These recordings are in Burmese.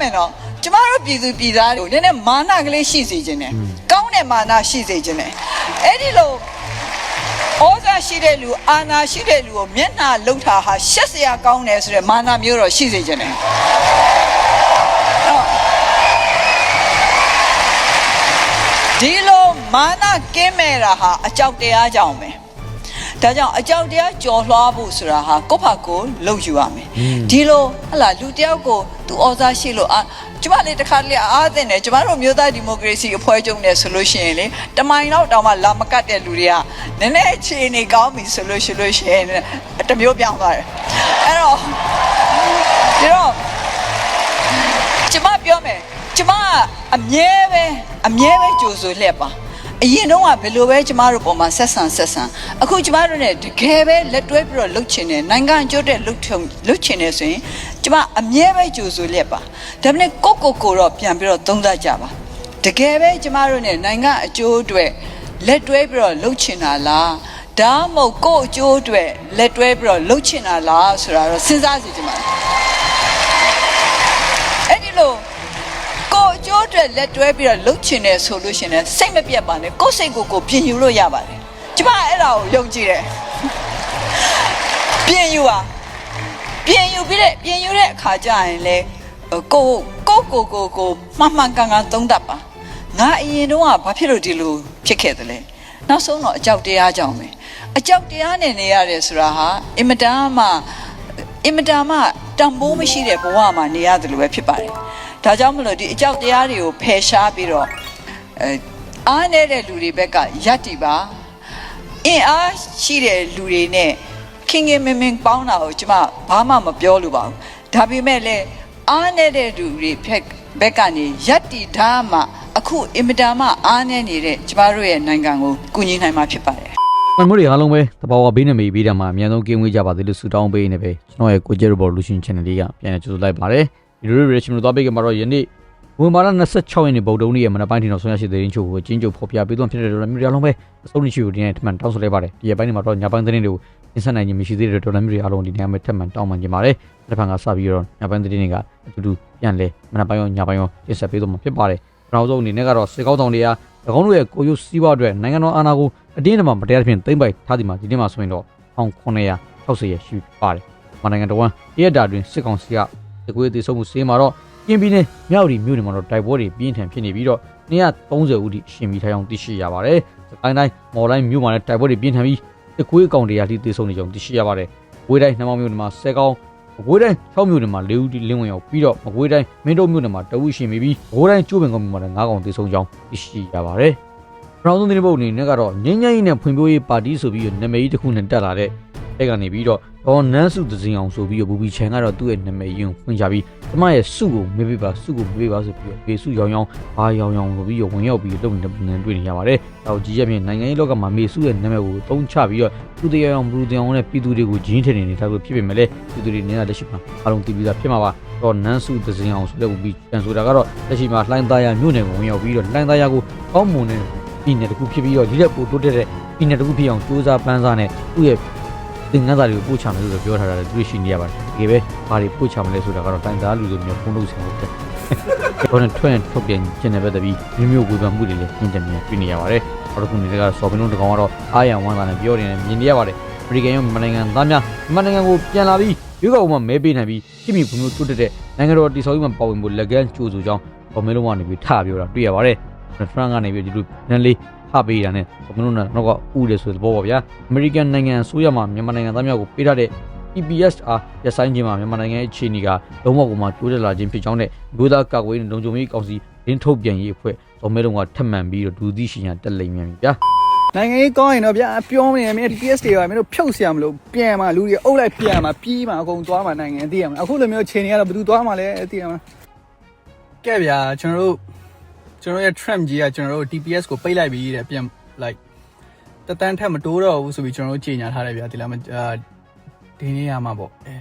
မယ်နော်ကျမတို့ပြည်သူပြည်သားတွေကိုနည်းနည်းမာနကလေးရှိစေခြင်းတယ်ကောင်းတဲ့မာနရှိစေခြင်းတယ်အဲ့ဒီလိုဩဇာရှိတဲ့လူအာဏာရှိတဲ့လူကိုမျက်နှာလှုပ်တာဟာရှက်စရာကောင်းတယ်ဆိုတဲ့မာနမျိုးတော့ရှိစေခြင်းတယ်ဒီလိုမာနကင်းမဲ့တာဟာအကြောက်တရားကြောင့်ပဲ ဒါကြောင့်အကြောက်တရားကြော်လွှားဖို့ဆိုတာဟာကိုယ့်ဖာကိုယ်လှုပ်ယူရမယ်ဒီလိုဟလာလူတယောက်ကိုသူဩဇာရှိလို့အာကျမလေးတစ်ခါတလေအားသိတယ်ကျမတို့မျိုးသားဒီမိုကရေစီအဖွဲ့ချုပ်နဲ့ဆိုလို့ရှိရင်လေတမိုင်တော့တောင်မှလာမကတ်တဲ့လူတွေကနည်းနည်းအခြေအနေကောင်းပြီဆိုလို့ရှိလို့ရှိရင်တစ်မျိုးပြောင်းသွားတယ်အဲ့တော့ဒီတော့ကျမပြောမယ်ကျမကအမြဲပဲအမြဲပဲကြိုဆိုလျက်ပါ အရင်တော့ကဘယ်လိုပဲကျမတို့ပုံမှာဆက်ဆံဆက်ဆံအခုကျမတို့ ਨੇ တကယ်ပဲလက်တွဲပြီးတော့လှုပ်ချင်တယ်နိုင်ငံအကျိုးတဲ့လှုပ်ထုံလှုပ်ချင်တယ်ဆိုရင်ကျမအမြဲပဲကြိုဆိုလျက်ပါဒါပေမဲ့ကိုယ့်ကိုယ်ကိုယ်တော့ပြန်ပြီးတော့သုံးသပ်ကြပါတကယ်ပဲကျမတို့ ਨੇ နိုင်ငံအကျိုးအတွက်လက်တွဲပြီးတော့လှုပ်ချင်တာလားဒါမှမဟုတ်ကိုယ့်အကျိုးအတွက်လက်တွဲပြီးတော့လှုပ်ချင်တာလားဆိုတာတော့စဉ်းစားစီချင်ပါတယ် အဲ့ဒီလို ကိုယ်အကျိုးအတွက်လက်တွဲပြီးတော့လှုပ်ချင်တယ်ဆိုလို့ရှရင်လည်းစိတ်မပြတ်ပါနဲ့ကိုယ်စိတ်ကိုကိုယ်ပြင်ယူလို့ရပါတယ်ကျမအဲ့ဒါကိုယုံကြည်တယ်ပြင်ယူပါပြင်ယူပြီးတဲ့ပြင်ယူတဲ့အခါကျရင်လေကိုကိုကိုကိုကိုမှန်မှန်ကန်ကန်သုံးတတ်ပါငါအရင်တော့ကဘာဖြစ်လို့ဒီလိုဖြစ်ခဲ့သလဲနောက်ဆုံးတော့အကြောက်တရားကြောင့်ပဲအကြောက်တရားနဲ့နေရတယ်ဆိုတာဟာအင်မတန်မှအင်မတန်မှတန်ဖိုးမရှိတဲ့ဘဝမှာနေရတယ်လို့ပဲဖြစ်ပါတယ်။ ဒါကြောင့်မလို့ဒီအကြောက်တရားတွေကိုဖယ်ရှားပြီးတော့အဲအားနေတဲ့လူတွေဘက်ကယက်တီပါအင်အားရှိတဲ့လူတွေနဲ့ခင်ခင်မင်မင်ပေါင်းတာကိုကျွန်မဘာမှမပြောလို့ပါဘူး။ဒါပေမဲ့လည်းအားနေတဲ့လူတွေဘက်ဘက်ကနေယက်တီထားမှအခုအင်မတန်မှအားနေနေတဲ့ကျမတို့ရဲ့နိုင်ငံကိုကူညီနိုင်မှာဖြစ်ပါတယ်။မန်မိုတွေအားလုံးပဲတဘာဝဘေးနဲ့မေးပြီးတာမှာအများဆုံးကင်းဝေးကြပါသေးလို့ဆုတောင်းပေးနေပဲကျွန်တော်ရဲ့ကိုကျဲ revolution channel လေးကပြန်လည်ကြိုဆိုလိုက်ပါတယ် ဒီလို reaction လို့သွားပေးကြမှာတော့ယနေ့ဝင်မာလာ26ရက်နေ့ဗုဒ္ဓနေ့ရဲ့မနက်ပိုင်းထင်တော့ဆွမ်းရရှိတဲ့ရင်းချုပ်ကိုကျင်းချုပ်ဖော်ပြပေးသွင်းဖြစ်တဲ့ဒေါ်လာမျိုးတွေအားလုံးပဲအစုံရှိကိုဒီနေ့ထပ်မံတောင်းဆိုလိုက်ပါတယ်ဒီရက်ပိုင်းတွေမှာတော့ညပိုင်းသတင်းတွေကိုအင်ဆက်နိုင်ခြင်းမရှိသေးတဲ့ဒေါ်လာမျိုးတွေအားလုံးဒီနေ့မှာထပ်မံတောင်းပန်ခြင်းပါတယ်တစ်ဖက်ကစပြီးတော့ညပိုင်းသတင်းတွေကအတူတူပြန်လဲမနက်ပိုင်းရောညပိုင်းရောတင်ဆက်ပေးသွားမှာဖြစ်ပါတယ်နောက်ဆုံးအနေနဲ့ကတော့စေကောင်းဆောင်တွေက၎င်းတို့ရဲ့ကိုရုပ်စီးပွားအတွက်နိုင်ငံတော်အာဏာကိုအတင်းအဓမ္မမတရားသဖြင့်သိမ့်ပိုက်ထားသည်မှာဒီနေ့မှာဆိုရင်တော့1960ရရှိပါတယ်။မနိုင်ငံတော်ဝန်တရက်တာတွင်စစ်ကောင်စီက တကွေးသေးဆုံးမှုစေးမှာတော့ကင်းပြီးနေမြောက်ဒီမြို့နယ်မှာတော့တိုက်ပွဲတွေပြင်းထန်ဖြစ်နေပြီးတော့230ဦးထိရှင်ပြီးထားကြောင်းသိရှိရပါတယ်။စကိုင်းတိုင်းမော်လိုင်းမြို့မှာလည်းတိုက်ပွဲတွေပြင်းထန်ပြီးတကွေးအကောင်တရားထိသေဆုံးနေကြောင်းသိရှိရပါတယ်။ဝေးတိုင်းနှမောင်းမြို့နယ်မှာဆဲကောင်းမကွေးတိုင်း6မြို့နယ်မှာ4ဦးထိလင်းဝင်ရောက်ပြီးတော့မကွေးတိုင်းမင်းတို့မြို့နယ်မှာ2ဦးရှင်ပြီးပြီးမကွေးတိုင်းကျိုးပင်ကုန်းမြို့မှာလည်း9ကောင်သေဆုံးကြောင်းသိရှိရပါတယ်။နောက်ဆုံးသတင်းပုတ်အနေနဲ့ကတော့ငင်းငင်းကြီးနဲ့ဖွံ့ဖြိုးရေးပါတီဆိုပြီးတော့နာမည်ကြီးတစ်ခုနဲ့တက်လာတဲ့အဲ့ကနေပြီးတော့ ဒေါ်နန်းစုသစင်အောင်ဆိုပြီးတော့ဘူဘီချန်ကတော့သူ့ရဲ့နာမည်ယွန်းဖွင့်ကြပြီးကျမရဲ့စုကိုမေးပေးပါစုကိုမေးပေးပါဆိုပြီးတော့ဘေစုရောင်ရောင်ဘာရောင်ရောင်ဆိုပြီးတော့ဝင်ရောက်ပြီးတော့လုပ်နေတဲ့ပုံစံတွေ့နေရပါတယ်။တော့ကြီးရက်မြင့်နိုင်ငံရေးလောကမှာမေစုရဲ့နာမည်ကိုတုံးချပြီးတော့သူတရားအောင်ဘူတရားအောင်နဲ့ပြည်သူတွေကိုဂျင်းထင်နေတာလို့ဖြစ်ပေမဲ့လည်းပြည်သူတွေနေတာလက်ရှိမှာအားလုံးတည်ပြီးသားဖြစ်မှာပါ။တော့နန်းစုသစင်အောင်ဆိုတဲ့ဘူဘီချန်ဆိုတာကတော့လက်ရှိမှာလှိုင်းသားရမြို့နယ်ကိုဝင်ရောက်ပြီးတော့လှိုင်းသားရကိုကောင်းမွန်တဲ့ပြည်နယ်တစ်ခုဖြစ်ပြီးတော့ဒီလက်ပိုတိုးတက်တဲ့ပြည်နယ်တစ်ခုဖြစ်အောင်စူးစမ်းပန်းစားနဲ့သူ့ရဲ့ သင်္ကန်းစာတွေကိုပို့ချမယ်လို့ပြောထားတာလည်းတွေ့ရှိနေရပါတယ်တကယ်ပဲဘာတွေပို့ချမလဲဆိုတာကတော့တိုင်းသားလူတွေမျိုးဖုန်းလို့ဆင်လို့တဲ့တော့နဲ့ထွက်ထုတ်ပြန်ကျင်တဲ့ဘက်တပြီးမျိုးမျိုးဝေဖန်မှုတွေလည်းညင်တယ်မြန်တွေ့နေရပါတယ်နောက်တစ်ခုအနေနဲ့ကဆော်ဘင်းလုံးတစ်ကောင်ကတော့အာရန်ဝမ်းသာနဲ့ပြောနေတယ်မြင်နေရပါတယ်အမေရိကန်ရောမနိုင်ငံသားများမနိုင်ငံကိုပြန်လာပြီးရွေးကောက်ပွဲမှာမဲပေးနိုင်ပြီးခိမိဘုံမျိုးတိုးတက်တဲ့နိုင်ငံတော်တည်ဆောက်ရေးမှာပါဝင်ဖို့လက်ကမ်းကြိုးဆိုကြောင်းဘော်မဲလုံးကနေပြီးထပြောတာတွေ့ရပါတယ်ဖရန်ကနေပြီးဒီလိုနန်းလေးဟ ပေးတာနဲ့ဘုံလုံးနဲ့နောက်ကဥတယ်ဆိုတဲ့ဘောပါဗျာအမေရိကန်နိုင်ငံအစိုးရမှမြန်မာနိုင်ငံသားများကိုပေးထားတဲ့ EPSR ရဆိုင်ခြင်းမှာမြန်မာနိုင်ငံရဲ့အခြေအနေကလုံးဝကိုမှကျိုးတက်လာခြင်းဖြစ်ကြောင်းနဲ့မြို့သားကာကွယ်ရေးလုံခြုံရေးကောင်စီရင်းထုတ်ပြန်ရေးအဖွဲ့ဇော်မဲလုံးကထပ်မံပြီးတော့ဒူသီရှင်ရတက်လိမ့်မြန်ပြီဗျာ နိုင်ငံရေးကောင်းရင်တော့ဗျာပြောမနေမင်း TPS တွေကမင်းတို့ဖြုတ်ဆရာမလို့ပြန်มาလူတွေအုပ်လိုက်ပြန်มาပြီးมาအကုန်သွားมาနိုင်ငံသိရမလားအခုလိုမျိုးချိန်တွေကတော့ဘယ်သူသွားมาလဲသိရမလားကဲဗျာကျွန်တော်တို့ ကျွန်တော်ရဲ့ Trump ကြီးကကျွန်တော်တို့ TPS ကိုပိတ်လိုက်ပြီးတဲ့ပြန် like တတန်းထက်မတိုးတော့ဘူးဆိုပြီးကျွန်တော်တို့ကြေညာထားတယ်ဗျာဒီလားမအာဒီနေ့ရမှာပေါ့အဲ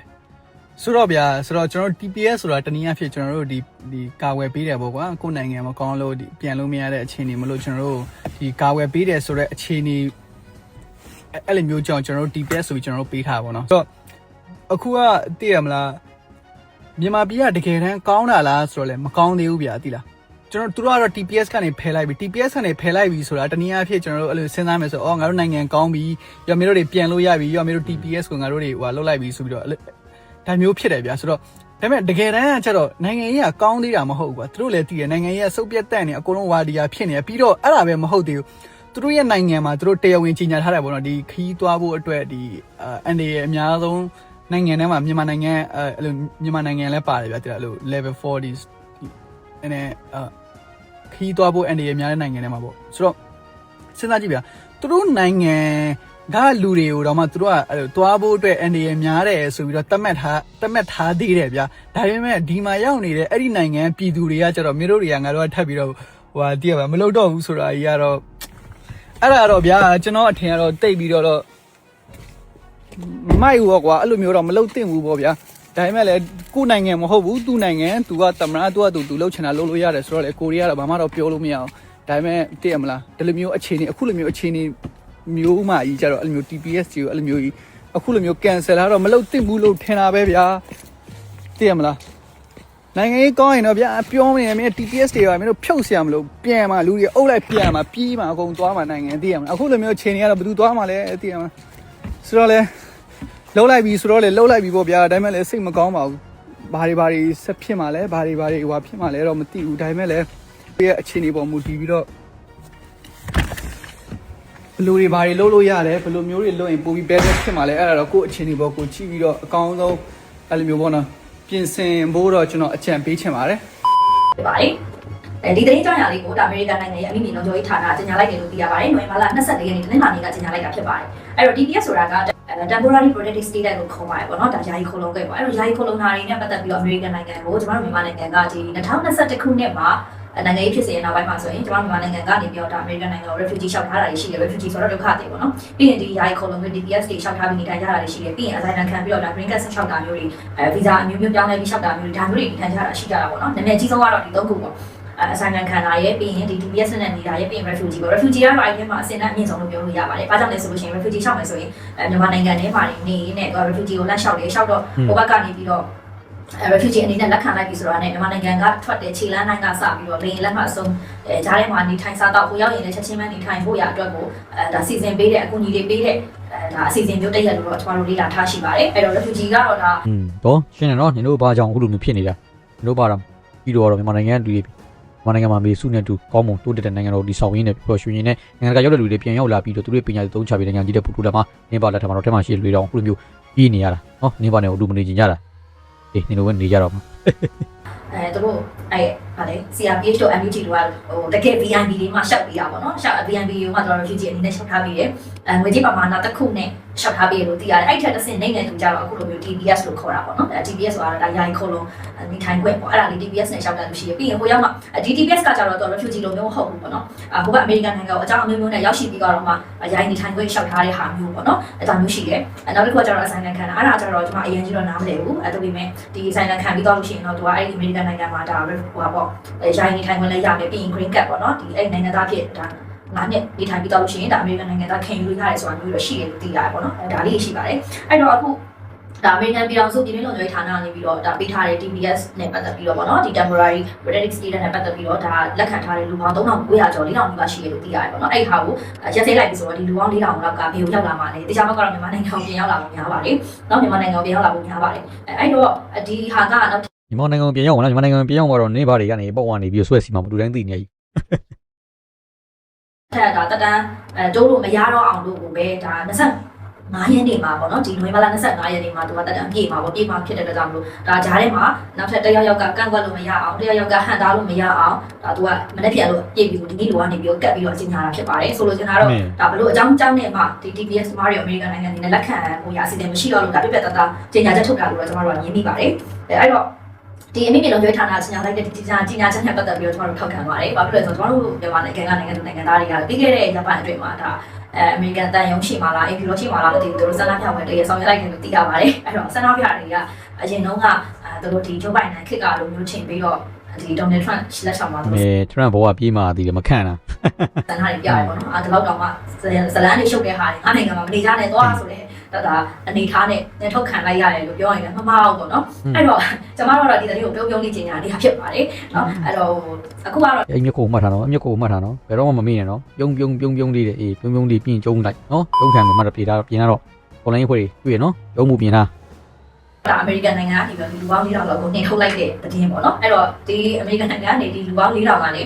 ဆိုတော့ဗျာဆိုတော့ကျွန်တော်တို့ TPS ဆိုတာတနည်းအားဖြင့်ကျွန်တော်တို့ဒီဒီကာဝယ်ပေးတယ်ပေါ့ကွာကိုယ်နိုင်ငံမကောင်းလို့ဒီပြန်လို့မရတဲ့အခြေအနေမလို့ကျွန်တော်တို့ဒီကာဝယ်ပေးတယ်ဆိုတော့အခြေအနေအဲ့အဲ့လိုမျိုးကြောင့်ကျွန်တော်တို့ TPS ဆိုပြီးကျွန်တော်တို့ပေးထားပါတော့ဆိုတော့အခုကသိရမလားမြန်မာပြည်ကတကယ်တမ်းကောင်းတာလားဆိုတော့လည်းမကောင်းသေးဘူးဗျာသိလား ကျွန်တော်တို့ကတော့ TPS ကနေဖယ်လိုက်ပြီ TPS ကနေဖယ်လိုက်ပြီဆိုတာတနည်းအားဖြင့်ကျွန်တော်တို့အဲ့လိုစဉ်းစားမယ်ဆိုတော့အော်ငါတို့နိုင်ငံကောင်းပြီရောမင်းတို့တွေပြန်လို့ရပြီရောမင်းတို့ TPS ကိုငါတို့တွေဟိုလုတ်လိုက်ပြီဆိုပြီးတော့အဲ့လိုဒါမျိုးဖြစ်တယ်ဗျာဆိုတော့ဒါပေမဲ့တကယ်တမ်းကကျတော့နိုင်ငံရေးကကောင်းသေးတာမဟုတ်ဘူးကွာသူတို့လည်းသိတယ်နိုင်ငံရေးကစုပ်ပြတ်တက်နေအကုန်လုံးဝါဒီယာဖြစ်နေပြီးတော့အဲ့ဒါပဲမဟုတ်သေးဘူးသူတို့ရဲ့နိုင်ငံမှာသူတို့တရားဝင်ကြီးညာထားတယ်ပေါ့နော်ဒီခီးသွားဖို့အတွက်ဒီအန်ဒီရဲ့အများဆုံးနိုင်ငံထဲမှာမြန်မာနိုင်ငံအဲ့လိုမြန်မာနိုင်ငံလည်းပါတယ်ဗျာတဲ့အဲ့လို level 40အဲ့နဲ့အ ခီးသွားဖို့အန်ဒီရဲ့များတဲ့နိုင်ငံထဲမှာပေါ့ဆိုတော့စဉ်းစားကြည့်ဗျာသူတို့နိုင်ငံကလူတွေကိုတော့မှသူတို့ကအဲ့လိုသွားဖို့အတွက်အန်ဒီရဲ့များတယ်ဆိုပြီးတော့တတ်မှတ်ထားတတ်မှတ်ထားသေးတယ်ဗျာဒါပေမဲ့ဒီမှာရောက်နေတဲ့အဲ့ဒီနိုင်ငံပြည်သူတွေကကျတော့မင်းတို့တွေကငါတို့ကထပ်ပြီးတော့ဟိုဟာတည်ရပါမလုပ်တော့ဘူးဆိုတာကြီးကတော့အဲ့ဒါတော့ဗျာကျွန်တော်အထင်ကတော့တိတ်ပြီးတော့တော့မိုက်ဘူးပေါ့ကွာအဲ့လိုမျိုးတော့မလုပ်သင့်ဘူးပေါ့ဗျာ ဒါပေမဲ့လည်းကိုယ်နိုင်ငံမဟုတ်ဘူးသူ့နိုင်ငံသူကတမရသူကသူသူလှုပ်ချင်တာလှုပ်လို့ရတယ်ဆိုတော့လေကိုရီးယားတော့ဘာမှတော့ပြောလို့မရအောင်ဒါပေမဲ့သိရမလားဒီလိုမျိုးအခြေအနေအခုလိုမျိုးအခြေအနေမျိုးမှကြီးကြတော့အဲ့လိုမျိုး TPS ကြီးကိုအဲ့လိုမျိုးကြီးအခုလိုမျိုး cancel လာတော့မလုပ်သင့်ဘူးလို့ထင်တာပဲဗျာသိရမလားနိုင်ငံရေးကောင်းရင်တော့ဗျာပြောမနေနဲ့မင်း TPS တွေကမင်းတို့ဖြုတ်เสียမလို့ပြန်มาလူတွေအုပ်လိုက်ပြန်มาပြီးมาအကုန်သွားมาနိုင်ငံသိရမလားအခုလိုမျိုးချိန်တွေကတော့ဘယ်သူသွားมาလဲသိရမလားဆိုတော့လေ လှုပ်လိုက်ပြီဆိုတော့လေလှုပ်လိုက်ပြီပေါ့ဗျာဒါပေမဲ့လည်းစိတ်မကောင်းပါဘူးဘာတွေဘာတွေဆက်ဖြစ်မှလဲဘာတွေဘာတွေဟိုဖြစ်မှလဲတော့မသိဘူးဒါပေမဲ့လည်းရဲ့အခြေအနေပေါ်မူတည်ပြီးတော့ဘလူတွေဘာတွေလှုပ်လို့ရတယ်ဘလူမျိုးတွေလှုပ်ရင်ပိုပြီး better ဖြစ်မှာလဲအဲ့ဒါတော့ကိုယ့်အခြေအနေပေါ်ကိုကြည့်ပြီးတော့အကောင်းဆုံးအဲ့လိုမျိုးပေါ့နော်ပြင်ဆင်ဖို့တော့ကျွန်တော်အကြံပေးချင်ပါတယ်ပါတယ်အဲဒီတရင်ကြောင်ရလေးကိုဒါအမေရိကန်နိုင်ငံရဲ့အမိမြေလုံခြုံရေးဌာနကကြေညာလိုက်တယ်လို့သိရပါတယ်။နိုဝင်ဘာလ22ရက်နေ့တနင်္လာနေ့ကကြေညာလိုက်တာဖြစ်ပါတယ်။အဲ့တော့ DPS ဆိုတာက temporary protected status ကိုခေါ်ပါတယ်ပေါ့နော်။ဒါယာယီခိုလုံခဲ့ပါအဲ့တော့ယာယီခိုလုံတာတွေနဲ့ပတ်သက်ပြီးတော့အမေရိကန်နိုင်ငံကိုကျမတို့မြန်မာနိုင်ငံကဒီ2021ခုနှစ်မှာနိုင်ငံရေးဖြစ်စဉ်နောက်ပိုင်းမှာဆိုရင်ကျမတို့မြန်မာနိုင်ငံကနေပြီးတော့ဒါအမေရိကန်နိုင်ငံကို refugee လျှောက်ထားတာတွေရှိတယ် refugee ဆိုတော့ဒုက္ခတွေပေါ့နော်ပြီးရင်ဒီယာယီခိုလုံတွေ DPS တွေလျှောက်ထားပြီးနေထိုင်ကြတာတွေရှိတယ်ပြီးရင် asylum ခံပြီးတော့ဒါ green card လျှောက်တာမျိုးတွေအဲ visa အမျိုးမျိုးပြောင်းလဲပြီးလျှောက်တာမျိုးတွေဒါမျိုးတွေနေထိုင်ကြတာရှိကြတာပေါ့နော်နာမည်ကြီးဆုံးကတော့ဒီသုံးခုပေါ့ အဆိုင်ငံခံတာရဲ့ပြီးရင်ဒီ DPS နဲ့နေတာရဲ့ပြီးရင် refugee ပေါ့ refugee ကတော့အဲ့ဒီမှာအစင်နဲ့အမြင့်ဆုံးလို့ပြောလို့ရပါတယ်။ဘာကြောင့်လဲဆိုလို့ရှိရင် refugee ရှောက်မယ်ဆိုရင်အဲမြန်မာနိုင်ငံထဲမှာနေနေနဲ့ refugee ကိုလက်လျှောက်တယ်လျှောက်တော့ဟိုဘက်ကနေပြီးတော့အဲ refugee အနေနဲ့လက်ခံလိုက်ပြီဆိုတာနဲ့မြန်မာနိုင်ငံကထွက်တဲ့ခြေလမ်းတိုင်းကစပြီးတော့လေရင်လက်မှတ်အဆုံးအဲဂျားထဲမှာနေထိုင်စားတော့ဟိုရောက်ရင်လည်းချက်ချင်းပဲနေထိုင်ဖို့ရအတွက်ကိုအဲဒါစီစဉ်ပေးတဲ့အကူအညီတွေပေးတဲ့အဲဒါအစီအစဉ်မျိုးတည့်ရက်လို့တော့ကျွန်တော်တို့လေ့လာထားရှိပါတယ်အဲ့တော့ refugee ကတော့ဒါอืมတော့ရှင်းတယ်နော်ညီတို့ဘာကြောင့်အခုလိုမျိုးဖြစ်နေတာညီတို့ဘာတော့ပြီးတော့မြန်မာနိုင်ငံလူတွေ မြန်မာနိုင်ငံမှာမေစုနဲ့တူကောင်းမွန်တိုးတက်တဲ့နိုင်ငံတော်ဒီဆောင်ရင်းနဲ့ပြောရွှင်ရင်နဲ့နိုင်ငံတကာရောက်တဲ့လူတွေပြန်ရောက်လာပြီးတော့သူတို့ပညာသုံးချပြီးနိုင်ငံကြီးတဲ့ပူတူလာမှာနေပါလက်ထမှာတော့ထဲမှာရှိတဲ့လူတွေတော့အခုလိုမျိုးပြီးနေရတာနော်နေပါနဲ့လူမနေကြကြတာအေးနေလိုပဲနေကြတော့မှာအဲသူတို့အဲ ဗာလေ CRPH တို့ MUT တို့ကဟိုတကယ် VIP တွေမှာရှောက်ပေးတာပေါ့နော်ရှောက် VIP တွေမှာတော့ refugee အနေနဲ့ရှောက်ထားပေးတယ်အဲငွေကြေးပမာဏတစ်ခုနဲ့ရှောက်ထားပေးလို့သိရတယ်အဲ့ထက်တစ်ဆင့်နိုင်နေသူကြတော့အခုလိုမျိုး TPS လို့ခေါ်တာပေါ့နော်အဲ TPS ဆိုတာဒါယာယီခေါ်လုံးနေထိုင်ခွင့်ပေါ့အဲ့ဒါလေး TPS နဲ့ရှောက်တယ်လို့ရှိရပြီးရင်ဟိုရောက်မှဒီ TPS ကကြတော့တော့ refugee လိုမျိုးမဟုတ်ဘူးပေါ့နော်အဟိုကအမေရိကန်နိုင်ငံကိုအကြောင်းအမျိုးမျိုးနဲ့ရောက်ရှိပြီးတော့မှယာယီနေထိုင်ခွင့်ရှောက်ထားတဲ့ဟာမျိုးပေါ့နော်အဲ့ဒါမျိုးရှိတယ်အဲနောက်တစ်ခုကကြတော့ assignment ခံတာအဲ့ဒါကြတော့ကျွန်မအရင်ကြီးတော့နားမလည်ဘူးအဲ့ဒါပေမဲ့ဒီ assignment ခံပြီးတော့လို့ရှိရင်တော့သူကအဲ့ဒီအမေရိကန်နိုင်ငံမှာဒါဟိုပါပေါ့အဲယာယီနေထိုင်ခွင့်လည်းရမယ်ပြီးရင် green card ပေါ့နော်ဒီအဲ့နိုင်ငံသားဖြစ်ဒါငါနဲ့နေထိုင်ပြီးတော့လို့ရှိရင်ဒါအမေရိကန်နိုင်ငံသားခင်ယူလို့ရတယ်ဆိုတာမျိုးတော့ရှိတယ်လို့သိရတယ်ပေါ့နော်အဲဒါလေးရှိပါတယ်အဲ့တော့အခုဒါအမေရိကန်ပြည်ထောင်စုပြည်တွင်းလုံခြုံရေးဌာနကနေပြီးတော့ဒါပေးထားတဲ့ TPS နဲ့ပတ်သက်ပြီးတော့ပေါ့နော်ဒီ temporary protected status နဲ့ပတ်သက်ပြီးတော့ဒါလက်ခံထားတဲ့လူပေါင်း3900ကျော်4000နီးပါးရှိတယ်လို့သိရတယ်ပေါ့နော်အဲ့ဒီဟာကိုရက်သေးလိုက်ပြီဆိုတော့ဒီလူပေါင်း4000လောက်ကဘယ်ကိုရောက်လာမှာလဲတခြားဘက်ကတော့မြန်မာနိုင်ငံကိုပြန်ရောက်လာဖို့များပါတယ်နော်မြန်မာနိုင်ငံကိုပြန်ရောက်လာဖို့များပါတယ်အဲအဲ့တော့ဒီဟာကနောက် မြန်မာနိုင်ငံကိုပြန်ရောက်လာမြန်မာနိုင်ငံကိုပြန်ရောက်သွားတော့နေပါတွေကနေပေါ့ကနေပြီးဆွဲစီမှာမတူတိုင်းသိနေကြီးထက်ဒါတက်တန်းအဲတိုးလို့မရတော့အောင်လို့ကိုပဲဒါ25ရက်နေမှာပေါ့နော်ဒီနိုဝင်ဘာလ25ရက်နေမှာသူကတက်တန်းပြေမှာပေါ့ပြေမှာဖြစ်တဲ့အတွက်ကြောင့်မလို့ဒါဂျားထဲမှာနောက်ထပ်တစ်ယောက်ယောက်ကကန့်ကွက်လို့မရအောင်တစ်ယောက်ယောက်ကဟန်တာလို့မရအောင်ဒါသူကမနေ့ပြန်လို့ပြေပြီးဒီနေ့လိုကနေပြီးတော့ကတ်ပြီးတော့အကျဉ်းချတာဖြစ်ပါတယ်ဆိုလိုချင်တာတော့ဒါဘလို့အကြောင်းအကြောင်းနဲ့မှဒီ TPS မားရီအမေရိကန်နိုင်ငံနေနဲ့လက်ခံဟိုရအစီအစဉ်မရှိတော့လို့ဒါပြပြတတ်တာကျညာချက်ထုတ်တာလို့တော့ကျွန်တော်တို့ကရင်းမိပါတယ်အဲအဲ့တော့ ဒီအမိမြေလုံးကျွေးဌာနကြီးညာလိုက်တဲ့ဒီညာကြီးညာချက်နဲ့ပတ်သက်ပြီးတော့ကျွန်တော်တို့ထောက်ခံပါတယ်။ဘာဖြစ်လဲဆိုတော့ကျွန်တော်တို့မြန်မာနိုင်ငံကနိုင်ငံသူနိုင်ငံသားတွေကပြီးခဲ့တဲ့ဂျပန်အတွင်းမှာဒါအဲအမေရိကန်တန်ယုံရှိမှလားအင်ဖြူလို့ရှိမှလားမသိဘူးသူတို့ဆန္ဒပြပွဲတည်းရဆောင်ရွက်လိုက်တယ်လို့သိရပါတယ်။အဲ့တော့ဆန္ဒပြတွေကအရင်တုန်းကအဲသူတို့ဒီဂျိုးဘိုင်နန်ခစ်ကလိုမျိုးချိန်ပြီးတော့အဲဒီဒေါ်နယ်ထရန့်လက်ဆောင်မှာအဲထရန့်ဘောကပြေးมาတည်တယ်မခန့်တာစံထားတွေပြရတယ်ပေါ့နော်အာဒီလောက်တော့မှဇလန်းတွေရှုပ်တဲ့ဟာတွေအားနိုင်ငံမှာမနေကြနဲ့သွားဆိုတဲ့ ဒါဒါအနေထားနဲ့နေထုတ်ခံလိုက်ရတယ်လို့ပြောရင်လည်းမမှားဘူးပေါ့နော်အဲ့တော့ကျမတို့ကတော့ဒီသတင်းကိုပြုံးပြုံးလေးကျင်ညာနေတာဖြစ်ပါတယ်နော်အဲ့တော့အခုကတော့အဲ့မျက်ကိုမှတ်ထားနော်အမျက်ကိုမှတ်ထားနော်ဘယ်တော့မှမမေ့နဲ့နော်ပြုံးပြုံးပြုံးပြုံးလေးတဲ့အေးပြုံးပြုံးလေးပြင်ကျုံလိုက်နော်ကျုံခံမှာမှတော့ပြေးတာပြင်တော့ online ဖွဲ့တွေတွေ့ရနော်ကျုံမှုပြင်တာဒါအမေရိကန်နိုင်ငံကနေပြီးလူပေါင်း၄000လောက်ကိုနှင်ထုတ်လိုက်တဲ့သတင်းပေါ့နော်အဲ့တော့ဒီအမေရိကန်နိုင်ငံကနေဒီလူပေါင်း၄000ကနေအဲ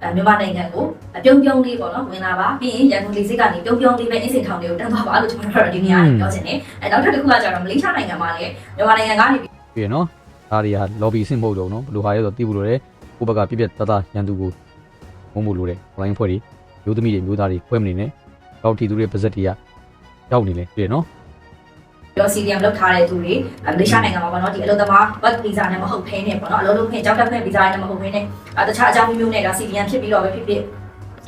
မြန်မာနိုင်ငံကိုပြုံးပြုံးလေးပေါ့နော်ဝင်လာပါပြီးရင်ရန်ကုန်လေးစစ်ကနေပြုံးပြုံးလေးပဲအင်းစင်ထောင်တွေကိုတန်းသွားပါလို့ကျွန်တော်တို့ဒီနေ့ကနေပြောချင်တယ်အဲနောက်ထပ်တစ်ခုကကျတော့မလေးရှားနိုင်ငံမှာလည်းမြန်မာနိုင်ငံကနေတွေ့ရနော်ဒါတွေက lobby ဆင့်ဖို့တော့နော်ဘယ်လိုဟာရဲဆိုသိဖို့လိုတယ်ကိုယ့်ဘက်ကပြပြတတ်တာရန်သူကိုဝုန်းဖို့လိုတယ် online ဖွဲ့တွေမျိုးသမီးတွေမျိုးသားတွေဖွဲ့မနေနဲ့တော့ထီသူတွေပါဇက်တွေကရောက်နေလေတွေ့ရနော်ပြီး တော့ CDM လောက်ထားတဲ့သူတွေမလေးရှားနိုင်ငံမှာပေါ့နော်ဒီအလုပ်သမား work visa နဲ့မဟုတ်ဖ ೇನೆ ပေါ့နော်အလုပ်လုပ်ခွင့်ကြောက်တက်ခွင့် visa နဲ့မဟုတ်ဖ ೇನೆ အဲတခြားအကြောင်းမျိုးမျိုးနဲ့ဒါ CDM ဖြစ်ပြီးတော့ပဲဖြစ်ဖြစ်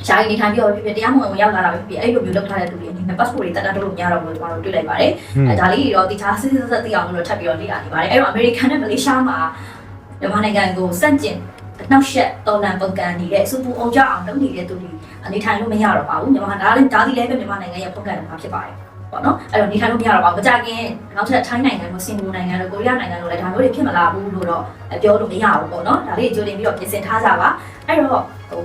ရှားနေထိုင်ပြီးတော့ဖြစ်ဖြစ်တရားမဝင်ဝင်ရောက်လာတာပဲဖြစ်ဖြစ်အဲ့လိုမျိုးလုပ်ထားတဲ့သူတွေအနေနဲ့ passport တွေတက်တာတော့မရတော့ဘူးကျွန်တော်တို့တွေ့လိုက်ပါတယ်အဲဒါလေးတွေတော့တခြားစစ်စစ်ဆက်သိအောင်လို့ထပ်ပြီးတော့လေ့လာနေပါတယ်အဲ့တော့ American နဲ့ Malaysia မှာမြန်မာနိုင်ငံကိုစန့်ကျင်နှောက်ရက်တော်လန်ပုန်ကန်နေတဲ့စူပူအောင်ကြအောင်လုပ်နေတဲ့သူတွေအနေထိုင်လို့မရတော့ပါဘူးမြန်မာဒါလည်းဒါဒီလည်းပဲမြန်မာနိုင်ငံရဲ့ပုန်ကန်မှာဖြစ်ပါတယ် ပေါ့နော်အဲ့တော့နေထိုင်လို့မရတော့ပါဘူးမကြခင်နောက်ထပ်ထိုင်းနိုင်ငံတို့စင်ကာပူနိုင်ငံတို့ကိုရီးယားနိုင်ငံတို့လည်းဒါမျိုးတွေဖြစ်မလာဘူးလို့တော့ပြောလို့မရဘူးပေါ့နော်ဒါလေးကြိုတင်ပြီးတော့ပြင်ဆင်ထားကြပါအဲ့တော့ဟို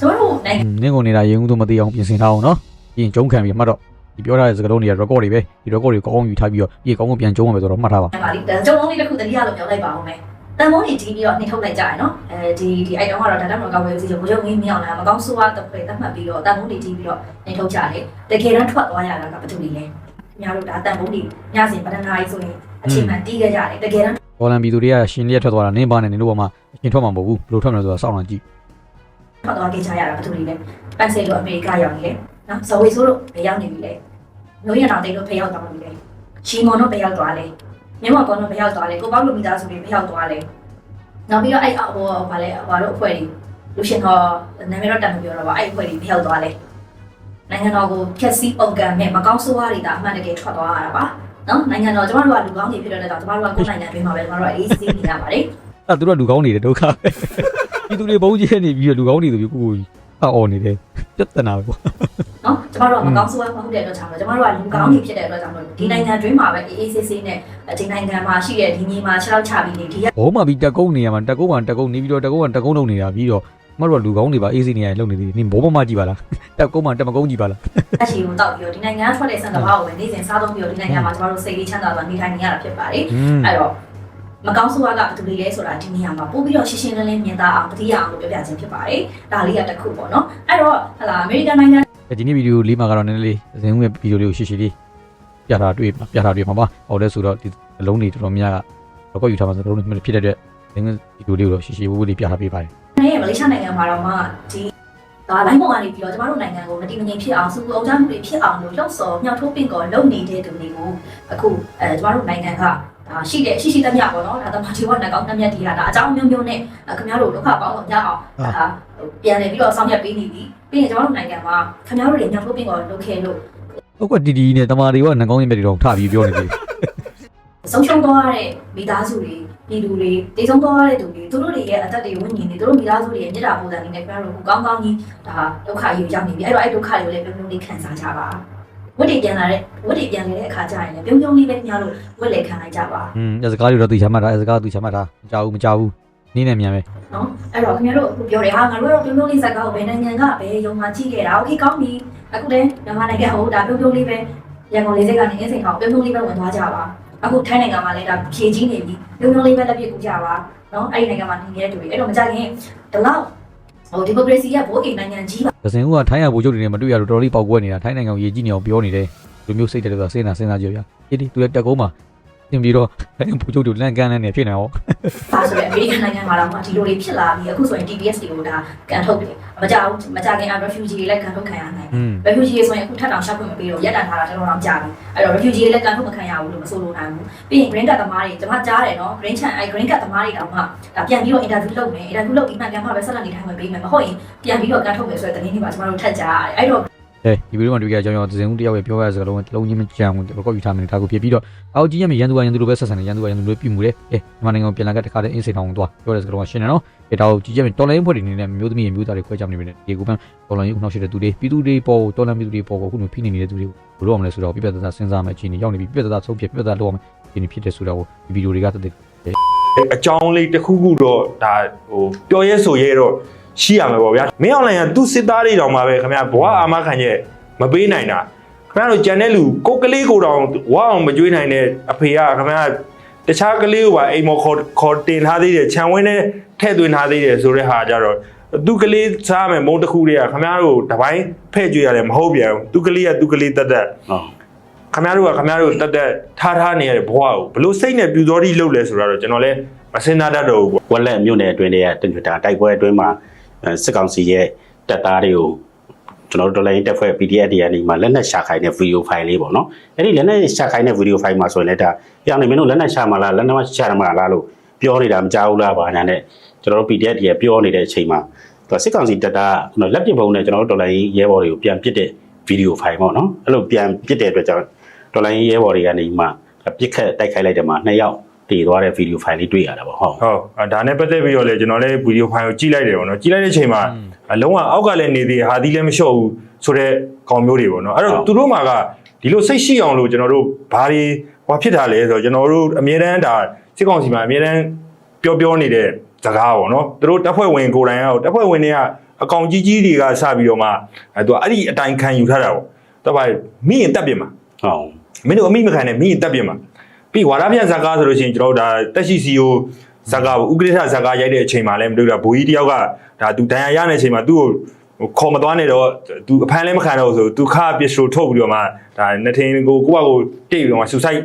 ကျွန်တော်တို့နိုင်ငံနင်းကုန်နေတာရင်ဦး都မသိအောင်ပြင်ဆင်ထားအောင်နော်ပြင်ကျုံခံပြီးမှတ်တော့ဒီပြောထားတဲ့စကားလုံးတွေက record တွေပဲဒီ record တွေကောင်းအောင်ယူထားပြီးတော့ဒီကောင်းကောင်းပြန်ကျုံရမယ်ဆိုတော့မှတ်ထားပါပါလိဒါကျုံလုံးလေးတစ်ခုတတိယလို့ပြောလိုက်ပါဦးမယ် တန်မိုးကြီးကြီးပြီးတော့နှိထုတ်လိုက်ကြရနော်အဲဒီဒီအိုက်တုံးကတော့ဒါတက်မကောက်ဝဲစီကိုဘုရုံငင်းမြောင်းလာမကောင်းဆိုးရတဲ့ဖွေတတ်မှတ်ပြီးတော့တန်မိုးကြီးကြီးပြီးတော့နှိထုတ်ကြတယ်တကယ်တမ်းထွက်သွားရတာကဘာတူလဲခင်ဗျားတို့ဒါတန်မိုးကြီးညစဉ်ပထမကြီးဆိုရင်အချိန်မှတီးခဲ့ကြတယ်တကယ်တမ်းဘောလန်ပြည်သူတွေကရှင်လျက်ထွက်သွားတာနင်းပါနဲ့နင်းတို့ဘာမှအရှင်ထွက်မှာမဟုတ်ဘူးဘယ်လိုထွက်မလဲဆိုတာစောင့်လာကြည့်ထွက်သွားခဲ့ကြရတာဘာတူလဲပန်ဆယ်လိုအမေရိကရောက်နေလေနော်ဇဝေဆိုးတို့ဘယ်ရောက်နေပြီလဲမျိုးရတောင်တိတ်တို့ဘယ်ရောက်သွားပြီလဲရှီမွန်တို့ဘယ်ရောက်သွားလဲ မြန်မာကောင်တို့ဘယ်ရောက်သွားလဲကိုပေါ့လူမိသားစုတွေဘယ်ရောက်သွားလဲနောက်ပြီးတော့အဲ့ဟိုဗာလဲဘာလို့အဖွဲ့တွေလူရှင်တော်နာမည်တော့တတ်မပြောတော့ပါအဲ့အဖွဲ့တွေဖျောက်သွားလဲနိုင်ငံတော်ကိုဖြက်စီးပုံကံမဲ့မကောင်းဆိုးဝါးတွေဒါအမှန်တကယ်ထွက်သွားရတာပါနော်နိုင်ငံတော်ကျမတို့ကလူကောင်းတွေဖြစ်တဲ့အတွက်ကြောင့်ကျမတို့ကကိုယ်နိုင်ငံတွင်းမှာပဲကျမတို့ကအေးစေးနေရပါတယ်အဲ့သူတို့ကလူကောင်းနေတယ်ဒုက္ခပဲပြည်သူတွေဘုန်းကြီးနေပြီးတော့လူကောင်းနေသူပြီးကိုကိုကြီး အော်နေတယ်ပြဿနာပဲပေါ့နော်ကျမတို့ကမကောင်းဆိုးဝါးမဟုတ်တဲ့အတွက်ကြောင့်ကျမတို့ကလူကောင်းတွေဖြစ်တဲ့အတွက်ကြောင့်ဒီနိုင်ငံတွင်းမှာပဲအေးအေးဆေးဆေးနဲ့ဒီနိုင်ငံမှာရှိတဲ့ဒီမြေမှာခြေထောက်ချပြီးနေဒီရဘောမှပြီးတက်ကုန်းနေရမှာတက်ကုန်းမှာတက်ကုန်းနေပြီးတော့တက်ကုန်းကတက်ကုန်းလုံးနေတာပြီးတော့မတို့ကလူကောင်းတွေပါအေးစိနေရတယ်လုံနေသေးတယ်နင်ဘောမမကြည့်ပါလားတက်ကုန်းမှာတက်မကုန်းကြည့်ပါလားအချီကိုတောက်ပြီးတော့ဒီနိုင်ငံထွက်တဲ့စံတဘာကိုပဲနေ့စဉ်စားသုံးပြီးတော့ဒီနိုင်ငံမှာကျမတို့စိတ်လေးချမ်းသာစွာနေထိုင်နေရတာဖြစ်ပါတယ်อืมအဲ့တော့ မကောင်းဆိုးကဘယ်သူတွေလဲဆိုတာဒီနေရာမှာပို့ပြီးတော့ရှင်းရှင်းလင်းလင်းမြင်သာအောင်တတိယအောင်လို့ပြောပြခြင်းဖြစ်ပါတယ်ဒါလေးကတစ်ခုပေါ့နော်အဲ့တော့ဟလာအမေရိကန်နိုင်ငံဒီနေ့ဗီဒီယိုလေးမှာကတော့နည်းနည်းလေးဇင်းဦးရဲ့ဗီဒီယိုလေးကိုရှေ့ရှေ့လေးပြတာတွေ့ပြတာတွေ့မှာပါဟောလဲဆိုတော့ဒီအလုံးတွေတော်တော်များက record ယူထားမှာဆိုတော့လုံးတွေဖြစ်တဲ့အတွက်ဇင်းဦးဗီဒီယိုလေးကိုတော့ရှေ့ရှေ့ဝူးဝူးလေးပြထားပေးပါတယ်နဲ့မလေးရှားနိုင်ငံမှာတော့မှဒီဒါလိုင်းပေါ်ကနေပြီးတော့ကျမတို့နိုင်ငံကိုမတည်မငြိမ်ဖြစ်အောင်စူပူအောင်ကြမှုတွေဖြစ်အောင်လို့လှုပ်ဆော်မြောက်ထိုးပင့်ကောလုပ်နေတဲ့သူတွေကိုအခုအဲကျမတို့နိုင်ငံက ဒါရှိတဲ့ရှိရှိသမျှပေါ့နော်ဒါတမချီဝနှကောင်းနှမျက်တီးတာဒါအကြောင်းမျိုးမျိုးနဲ့ခင်ဗျားတို့ဒုက္ခပေါင်းအောင်ကြအောင်ဒါပြန်လည်ပြီးတော့ဆောင်ရွက်ပေးနေပြီပြီးရင်ကျမတို့နိုင်ငံမှာခင်ဗျားတို့တွေမြောက်ထိုးပင့်ကောလုပ်ခဲ့လို့ဟုတ်ကဲ့တီတီနဲ့တမာတွေကနှကောင်းရင်မြတ်တွေတော့ထပြီးပြောနေသေးတယ်ဆုံးရှုံးသွားတဲ့မိသားစုတွေပြည်သူတွေတည်ဆုံးသွားတဲ့သူတွေသူတို့တွေရဲ့အသက်တွေဝိညာဉ်တွေသူတို့မိသားစုတွေရဲ့မြစ်တာပုံစံတွေနဲ့ခင်ဗျားတို့ကောင်းကောင်းကြီးဒါဒုက္ခကြီးရောက်နေပြီအဲ့တော့အဲ့ဒုက္ခတွေကိုလည်းပြုံးပြုံးလေးခံစားကြပါ ဝတ်တွေပြန်လာတဲ့ဝတ်တွေပြန်လာတဲ့အခါကျရင်လည်းပြုံးပြုံးလေးပဲခင်ဗျားတို့ဝတ်လေခံလိုက်ကြပါ อืมအဲစကားတွေတော့သူချမ်းမှတ်တာအဲစကားသူချမ်းမှတ်တာမကြောက်ဘူးမကြောက်ဘူးနင်းနေမြန်ပဲ နော်အဲ့တော့ခင်ဗျားတို့အခုပြောတယ်ဟာငါတို့ကတော့ပြုံးပြုံးလေးဇက်ကားကိုဘယ်နိုင်ငံကဘယ်ယုံမှကြည့်ခဲ့တာโอเคကောင်းပြီအခုလည်းမြန်မာနိုင်ငံဟိုဒါပြုံးပြုံးလေးပဲရန်ကုန်လေးစိတ်ကနေအင်းစိန်ထောင်ပြုံးပြုံးလေးပဲဝင်သွားကြပါအခုထိုင်းနိုင်ငံမှာလည်းဒါဖြည့်ကြီးနေပြီပြုံးပြုံးလေးပဲလက်ပြကူကြပါနော်အဲ့ဒီနိုင်ငံမှာနေနေတဲ့သူတွေအဲ့တော့မကြခင်ဒီလောက် ဟိုဒီမိုကရေစီရဲ့ဘိုးအိမ်နိုင်ငံကြီးပါဒဇင်ဦးကထိုင်းရဘူချုပ်တွေနဲ့မတွေ့ရတော့တော်တော်လေးပေါက်ကွဲနေတာထိုင်းနိုင်ငံကိုရေကြီးနေအောင်ပြောနေတယ်လူမျိုးစိတ်တယ်လို့ဆိုတာစဉ်းစားစဉ်းစားကြည့်ရဒီဒီသူလည်းတက်ကုန်းမှာ သင်ပြီးတော့ထိုင်းဘူချုပ်တွေလန့်ကမ်းလန့်နေဖြစ်နေရောဒါဆိုရင်အမေရိကန်နိုင်ငံမှာတော့ဒီလိုတွေဖြစ်လာပြီးအခုဆိုရင် TPS တွေကိုဒါကန်ထုတ်တယ်မကြောက်မကြခင် refugee တွေလည်းကန်ထုတ်ခံရနိုင်อืม refugee ဆိုရင်အခုထပ်တောင်ရှောက်ခွင့်မပေးတော့ရက်တန်ထားတာတော်တော်ကြာပြီအဲ့တော့ refugee တွေလည်းကန်ထုတ်မခံရဘူးလို့မဆိုလိုနိုင်ဘူးပြီးရင် green card သမားတွေကျွန်မကြားတယ်နော် green card အဲ့ green card သမားတွေတောင်မှဒါပြန်ပြီးတော့ interview လုပ်မယ် interview လုပ်ပြီးမှပြန်မှပဲဆက်လက်နေထိုင်ဝင်ပေးမယ်မဟုတ်ရင်ပြန်ပြီးတော့ကန်ထုတ်မယ်ဆိုတဲ့သတင်းတွေပါကျွန်တော်တို့ထပ်ကြားရတယ်အဲ့တော့ အဲဒီဗီဒီယိုမှာတွေ့ကြတဲ့အကြောင်းရောသစဉ်ဦးတယောက်ရဲ့ပြောရတဲ့စကားလုံးကလုံးချင်းမကြံဘူး record ယူထားမယ်ဒါကိုဖြစ်ပြီးတော့အောက်ကြီးရမယ်ရန်သူကရန်သူလိုပဲဆက်ဆံတယ်ရန်သူကရန်သူလိုပြုမှုတယ်အဲမြန်မာနိုင်ငံကိုပြန်လာကတခါတည်းအင်းစိန်အောင်သွားပြောတဲ့စကားလုံးကရှင်းတယ်နော်အဲဒါကိုကြီးရမယ်တော်လိုင်းဖွဲ့တွေနေနဲ့မျိုးသမီးရဲ့မျိုးသားတွေခွဲခြားနေပြီဒီကိုပန်းတော်လိုင်းကိုနှောက်ရှိတဲ့သူတွေပြည်သူတွေပေါ်ကိုတော်လိုင်းပြည်သူတွေပေါ်ကိုခုလိုဖိနေနေတဲ့သူတွေကိုဘယ်လိုအောင်လဲဆိုတော့ပြပြတသားစဉ်းစားမယ်အချိန်ကြီးရောက်နေပြီပြပြတသားဆုံးဖြတ်ပြပြတသားလုပ်အောင်အချိန်ကြီးဖြစ်တယ်ဆိုတော့ဒီဗီဒီယိုတွေကတည်းအကြောင်းလေးတစ်ခုခုတော့ဒါဟိုပြောရဲဆိုရဲတော့ ရှိရမယ်ပေါ့ဗျာမင်းအောင်လိုင်ကသူ့စစ်သားတွေတောင်မှပဲခင်ဗျာဘဝအာမခံချက်မပေးနိုင်တာခင်ဗျားတို့ကြံတဲ့လူကိုယ်ကလေးကိုတောင်ဝါအောင်မကြွေးနိုင်တဲ့အဖေကခင်ဗျားတခြားကလေးကိုပါအိမ်မော်ခေါ်ခေါ်တင်ထားသေးတယ်ခြံဝင်းနဲ့ထဲ့သွင်းထားသေးတယ်ဆိုတဲ့ဟာကြတော့သူကလေးစားမယ်မုံတစ်ခုတည်းကခင်ဗျားတို့တပိုင်းဖဲ့ကြွေးရတယ်မဟုတ်ပြန်ဘူးသူကလေးကသူကလေးတက်တက်ဟုတ်ခမရတို့ကခမရတို့တက်တက်ထားထားနေရတဲ့ဘဝကိုဘလို့စိတ်နဲ့ပြူစောတိလုပ်လဲဆိုတော့ကျွန်တော်လည်းမစင်သားတတ်တော့ဘူးပေါ့ဝက်လက်မြို့နယ်အတွင်းတွေကတင်တာတိုက်ပွဲအတွင်းမှာအဲ စစ်ကောင်စီရဲ့တပ်သားတွေကိုကျွန်တော်တို့တော်လိုင်းတက်ဖွဲ့ PDF တွေကနေမှလက်နက်ရှာခိုင်းတဲ့ဗီဒီယိုဖိုင်လေးပေါ့နော်အဲ့ဒီလက်နက်ရှာခိုင်းတဲ့ဗီဒီယိုဖိုင်မှာဆိုရင်လည်းဒါပြောင်းနေမင်းတို့လက်နက်ရှာမလားလက်နက်ရှာမလားလို့ပြောနေတာမကြောက်ဘူးလားဘာညာနဲ့ကျွန်တော်တို့ PDF တွေပြောနေတဲ့အချိန်မှာသူစစ်ကောင်စီတပ်သားကလက်ပစ်ပုံနဲ့ကျွန်တော်တို့တော်လိုင်းရဲဘော်တွေကိုပြန်ပစ်တဲ့ဗီဒီယိုဖိုင်ပေါ့နော်အဲ့လိုပြန်ပစ်တဲ့အတွက်ကြောင့်တော်လိုင်းရဲဘော်တွေကနေမှပစ်ခတ်တိုက်ခိုက်လိုက်တယ်မှာနှစ်ယောက် တည်သွားတဲ့ဗီဒီယိုဖိုင်လေးတွေ့ရတာပေါ့ဟုတ်ဟုတ်အဲ့ဒါနဲ့ပတ်သက်ပြီးတော့လေကျွန်တော်လည်းဗီဒီယိုဖိုင်ကိုကြည့်လိုက်တယ်ပေါ့နော်ကြည့်လိုက်တဲ့အချိန်မှာအလုံးဝအောက်ကလည်းနေသေးဟာဒီလည်းမလျှော့ဘူးဆိုတဲ့ကောင်မျိုးတွေပေါ့နော်အဲ့တော့သူတို့မှာကဒီလိုစိတ်ရှိအောင်လို့ကျွန်တော်တို့ဘာတွေဟောဖြစ်တာလဲဆိုတော့ကျွန်တော်တို့အမြဲတမ်းဒါစစ်ကောင်စီမှာအမြဲတမ်းပြောပြောနေတဲ့စကားပေါ့နော်သူတို့တပ်ဖွဲ့ဝင်ကိုယ်တိုင်ကတပ်ဖွဲ့ဝင်တွေကအကောင်ကြီးကြီးတွေကစပြီးတော့မှအဲသူကအဲ့ဒီအတိုင်ခံယူထားတာပေါ့တော့ဗာမိရင်တက်ပြင်မှာဟုတ်မင်းတို့အမိမခံနဲ့မိရင်တက်ပြင်မှာ ပြီးဝါရပြန်ဇာကားဆိုလို့ရှိရင်ကျွန်တော်တို့ဒါတက်ရှိစီယိုဇာကားဥက္ကဋ္ဌဇာကားရိုက်တဲ့အချိန်မှာလည်းမတွေ့တာဘိုးကြီးတယောက်ကဒါသူဒဏ်ရာရနေတဲ့အချိန်မှာသူ့ကိုခေါ်မသွားနဲ့တော့သူအဖမ်းလည်းမခံတော့ဘူးဆိုသူခါပစ္စတိုထုတ်ပြီးတော့မှဒါနှစ်ထင်းကိုကိုယ့်ဘက်ကိုတိတ်ပြီးတော့မှဆူဆိုင်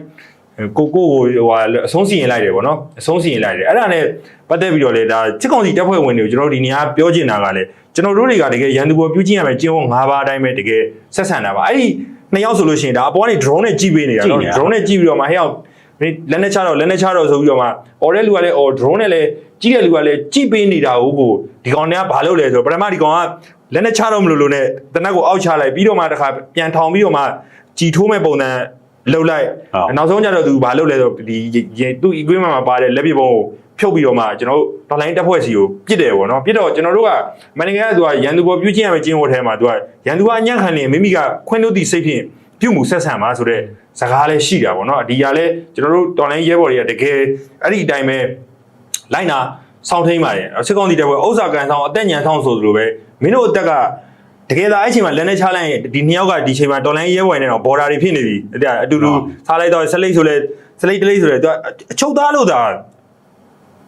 ကိုကိုကိုဟိုဟာအဆုံးစီရင်လိုက်တယ်ပေါ့နော်အဆုံးစီရင်လိုက်တယ်အဲ့ဒါနဲ့ပတ်သက်ပြီးတော့လေဒါစစ်ကောင်စီတပ်ဖွဲ့ဝင်တွေကိုကျွန်တော်တို့ဒီနေရာပြောချင်တာကလည်းကျွန်တော်တို့တွေကတကယ်ရန်သူပေါ်ပြုကျင့်ရမယ်ကျင်းဝ၅ပါးအတိုင်းပဲတကယ်ဆက်ဆံတာပါအဲ့ဒီနှစ်ယောက်ဆိုလို့ရှိရင်ဒါအပေါ်ကနေ drone နဲ့ကြည့်ပေးနေတာနော် drone နဲ့ကြည့်ပြီးတော့မှဟဲ့အောင် မင်းလက်နဲ့ချတော့လက်နဲ့ချတော့ဆိုပြီးတော့မှအော်တဲ့လူကလည်းအော် drone နဲ့လည်းကြည့်တဲ့လူကလည်းကြည့်ပေးနေတာဟုတ်ကိုဒီကောင်တွေကဘာလုပ်လဲဆိုတော့ပထမဒီကောင်ကလက်နဲ့ချတော့မလို့လို့နဲ့တနက်ကိုအောက်ချလိုက်ပြီးတော့မှတစ်ခါပြန်ထောင်ပြီးတော့မှကြည်ထိုးမဲ့ပုံစံလှုပ်လိုက်နောက်ဆုံးကျတော့သူဘာလုပ်လဲဆိုဒီသူ့ equipment မှာပါတဲ့လက်ပစ်ပုံးကိုဖြုတ်ပြီးတော့မှကျွန်တော်တို့ online တက်ဖွဲ့စီကိုပြစ်တယ်ပေါ့နော်ပြစ်တော့ကျွန်တော်တို့ကမန်နေဂျာကသူကရန်သူပေါ်ပြုကျင့်ရမယ်ကျင်းဝတ်ထဲမှာသူကရန်သူကအညံ့ခံနေမိမိကခွင့်လို့တည်စိတ်ဖြင့် ပြုမှုဆက်ဆံပါဆိုတဲ့စကားလည်းရှိတာပေါ့နော်ဒီကလည်းကျွန်တော်တို့ online ရဲဘော်တွေကတကယ်အဲ့ဒီအတိုင်းပဲလိုက်နာစောင့်ထိန်ပါတယ်စစ်ကောင်စီတပ်ဖွဲ့ဥစ္စာကန်ဆောင်အသက်ညံဆောင်ဆိုသလိုပဲမင်းတို့အသက်ကတကယ်သားအဲ့ချိန်မှာလက်နဲ့ချလိုက်ရင်ဒီနှစ်ယောက်ကဒီချိန်မှာတော်လိုင်းရဲဝိုင်နေတော့ဘော်ဒါတွေဖြစ်နေပြီအဲ့ဒါအတူတူစားလိုက်တော့ဆက်လိတ်ဆိုလဲဆက်လိတ်တလိတ်ဆိုလဲသူအချုပ်သားလို့သာ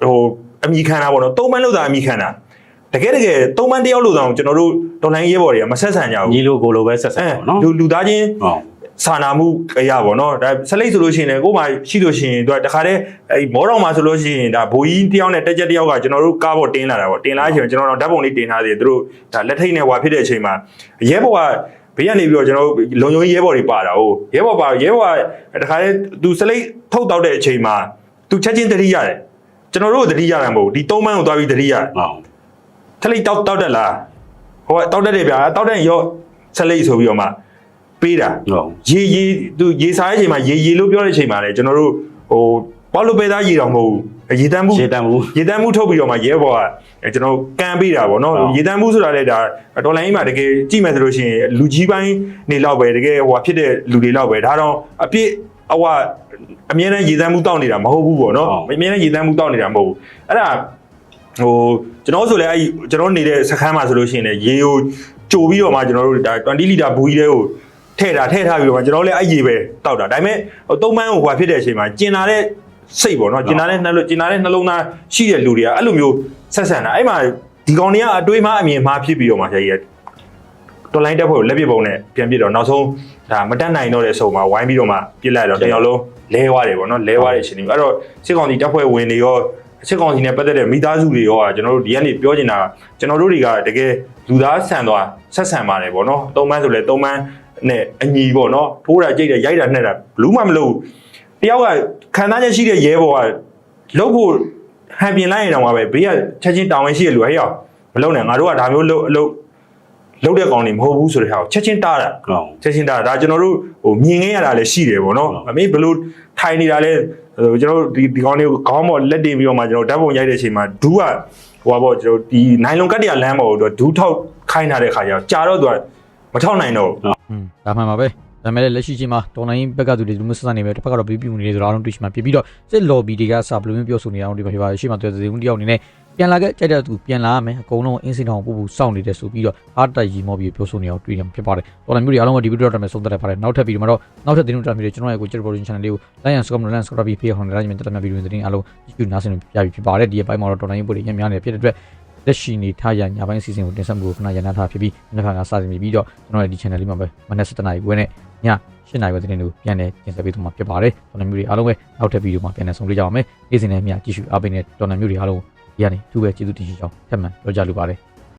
ဟိုအမိခံတာပေါ့နော်သုံးပန်းလို့သာအမိခံတာ တကယ်တကယ်သုံးပန်းတယောက်လို့သာကျွန်တော်တို့တော်လိုင်းရဲဘော်တွေကမဆက်ဆံကြဘူးညီလိုကိုလိုပဲဆက်ဆက်အဲပေါ့နော်လူလူသားချင်းဟုတ်စာနာမှုအရာပေါ့နော်ဒါဆက်လိတ်ဆိုလို့ရှိရင်လည်းကို့မှာရှိလို့ရှိရင်သူကတခါတည်းအဲမောတော်မှာဆိုလို့ရှိရင်ဒါဘိုးကြီးတယောက်နဲ့တက်ကြက်တယောက်ကကျွန်တော်တို့ကားပေါ်တင်လာတာပေါ့တင်လာတဲ့အချိန်ကျွန်တော်တို့ဓာတ်ပုံလေးတင်ထားသေးတယ်သူတို့ဒါလက်ထိတ်နဲ့ဟွာဖြစ်တဲ့အချိန်မှာရဲဘော်ကဘေးကနေပြီးတော့ကျွန်တော်တို့လုံယုံရဲဘော်တွေပါတာဟုတ်ရဲဘော်ပါရဲဘော်ကတခါတည်းသူဆက်လိတ်ထုတ်တောက်တဲ့အချိန်မှာသူချက်ချင်းတတိရတယ်ကျွန်တော်တို့တတိရတာမဟုတ်ဒီသုံးပန်းကိုသွားပြီးတတိရဟုတ် ထလိတ်တောက်တောက်တက်လားဟိုကတောက်တက်တယ်ဗျာတောက်တက်ရော့ဆက်လိတ်ဆိုပြီးတော့မှပေးတာဟုတ်ရေရေသူရေစားတဲ့အချိန်မှာရေရေလို့ပြောတဲ့အချိန်မှာလည်းကျွန်တော်တို့ဟိုပေါလို့ပဲသားရေတော်မဟုတ်ဘူးရေတန်းမှုရှေ့တန်းဘူးရေတန်းမှုထုတ်ပြီးတော့မှရဲဘော်ကအဲကျွန်တော်ကန်ပေးတာပေါ့နော်ဟုတ်ရေတန်းမှုဆိုတာလည်းဒါတော်လိုင်းကြီးမှာတကယ်ကြည့်မယ်ဆိုလို့ရှိရင်လူကြီးပိုင်းနေလောက်ပဲတကယ်ဟိုဖြစ်တဲ့လူတွေလောက်ပဲဒါတော့အပြစ်အဝအမြဲတမ်းရေတန်းမှုတောက်နေတာမဟုတ်ဘူးပေါ့နော်အမြဲတမ်းရေတန်းမှုတောက်နေတာမဟုတ်ဘူးအဲ့ဒါ ဟိုကျွန်တော်ဆိုလည်းအဲ့ကျွန်တော်နေတဲ့စခန်းမှာဆိုလို့ရှိရင်လည်းရေကိုကြိုပြီးတော့မှကျွန်တော်တို့ဒါ20လီတာဘူကြီးတွေကိုထဲ့တာထဲ့ထားပြီးတော့မှကျွန်တော်လည်းအဲ့ကြီးပဲတောက်တာဒါပေမဲ့ဟိုသုံးပန်းကိုဟွာဖြစ်တဲ့အချိန်မှာကျင်လာတဲ့စိတ်ပေါ့နော်ကျင်လာတဲ့နှလုံးကျင်လာတဲ့နှလုံးသားရှိတဲ့လူတွေကအဲ့လိုမျိုးဆက်ဆံတာအဲ့မှာဒီကောင်တွေကအတွေးမှအမြင်မှားဖြစ်ပြီးတော့မှဆရာကြီးတော်လိုင်းတက်ဖို့လက်ပြပုံနဲ့ပြန်ပြတော့နောက်ဆုံးဒါမတက်နိုင်တော့တဲ့အဆုံမှာဝိုင်းပြီးတော့မှပြစ်လိုက်တော့တယောက်လုံးလဲသွားတယ်ပေါ့နော်လဲသွားတဲ့အချိန်တွေအဲ့တော့စစ်ကောင်စီတက်ဖွဲ့ဝင်တွေရော စစ်ကောင်စီနဲ့ပတ်သက်တဲ့မိသားစုတွေရောကျွန်တော်တို့ဒီကနေ့ပြောချင်တာကျွန်တော်တို့တွေကတကယ်လူသားဆန်သွားဆက်ဆံပါတယ်ပေါ့နော်သုံးပန်းဆိုလဲသုံးပန်းနဲ့အညီပေါ့နော်ထိုးတာကြိတ်တာရိုက်တာနှက်တာဘလူးမှမလုပ်တယောက်ကခံစားချက်ရှိတဲ့ရဲဘော်ကလုတ်ဖို့ဟန်ပြင်လိုက်ရင်တော့ပဲဘေးကချက်ချင်းတောင်းဝင်ရှိရလူဟဲ့ရောက်မလုပ်နဲ့ငါတို့ကဒါမျိုးလုပ်အလုပ်လောက်တဲ့ကောင်တွေမဟုတ်ဘူးဆိုတဲ့ဟာကိုချက်ချင်းတားတာဟုတ်ချက်ချင်းတားတာဒါကျွန်တော်တို့ဟိုမြင်ခဲ့ရတာလည်းရှိတယ်ပေါ့နော်ဟုတ်အမေဘလို့ထိုင်နေတာလဲဟို ကျွန်တော်တို့ဒီဒီကောင်တွေကိုခေါင်းပေါ်လက်တင်ပြီးတော့မှကျွန်တော်ဓာတ်ပုံရိုက်တဲ့အချိန်မှာဒူးကဟိုပါပေါ့ကျွန်တော်ဒီနိုင်လွန်ကတ်တရလမ်းပေါ်တော့ဒူးထောက်ခိုင်းထားတဲ့ခါကျတော့ကြာတော့သူကမထောက်နိုင်တော့ဘူးอืมဒါမှန်ပါပဲ ဒါပေမဲ့လည်းလက်ရှိချိန်မှာတော်လိုင်းဘက်ကသူတွေလူမျိုးဆက်ဆံနေပဲတစ်ဖက်ကတော့ပြီးပြူနေတယ်ဆိုတော့အားလုံးတွေ့ရှိမှာပြပြီးတော့စစ် lobby တွေကစာဘယ်လိုမျိုးပြောဆိုနေအောင်ဒီမှာဖြစ်ပါရှေ့မှာတွေ့တဲ့ဦးတယောက်အနေနဲ့ပြန်လာခဲ့ကြိုက်တဲ့သူပြန်လာရမယ်အကုန်လုံးအင်းစင်တောင်ပူပူစောင့်နေတယ်ဆိုပြီးတော့အားတက်ရီမောပြီးပြောဆိုနေအောင်တွေ့ရမှာဖြစ်ပါတယ်တော်လိုင်းမျိုးတွေအားလုံးကဒီဗီဒီယိုတော့တည်းဆုံးသက်တယ်ပါတယ်နောက်ထပ်ဗီဒီယိုမှာတော့နောက်ထပ်သတင်းတွေတာမျိုးတွေကျွန်တော်ရဲ့ကို Channel Production Channel လေးကို like and subscribe နဲ့ subscribe ပြီးဖေးအောင်လည်းညမြင်တက်တဲ့ဗီဒီယိုသတင်းအားလုံးကြည့်ကြနားဆင်ပြပြီးဖြစ်ပါတယ်ဒီအပိုင်းမှာတော့တော်လိုင်းပုတ်တွေညများနေဖြစ်တဲ့အတွက်လက်ရှိနေထားရညာပိုင်းအစီအစဉ်ကိုတင်ဆက်မှုကိုခဏရန်နာထားဖြစ်ပြီးနောက်ခါကစတင်ပြီးတော့ကျွန်တော်ရဲ့ဒီ channel လေးမှာပဲမနေ့7နာရီခွဲနဲ့ ည7နာရီခွဲသတင်းတွေကိုပြန်လည်တင်ဆက်ပေးသွားမှာဖြစ်ပါတယ်။တော်နယ်မျိုးတွေအားလုံးပဲနောက်ထပ်ဗီဒီယိုမှာပြန်လည်ဆုံတွေ့ကြပါမယ်။နေ့စဉ်နဲ့အမျှကြည့်ရှုအားပေးနေတဲ့တော်နယ်မျိုးတွေအားလုံးဒီကနေသူ့ပဲကျေးဇူးတင်ရှိကြောင်းထပ်မံပြောကြားလိုပါတယ်။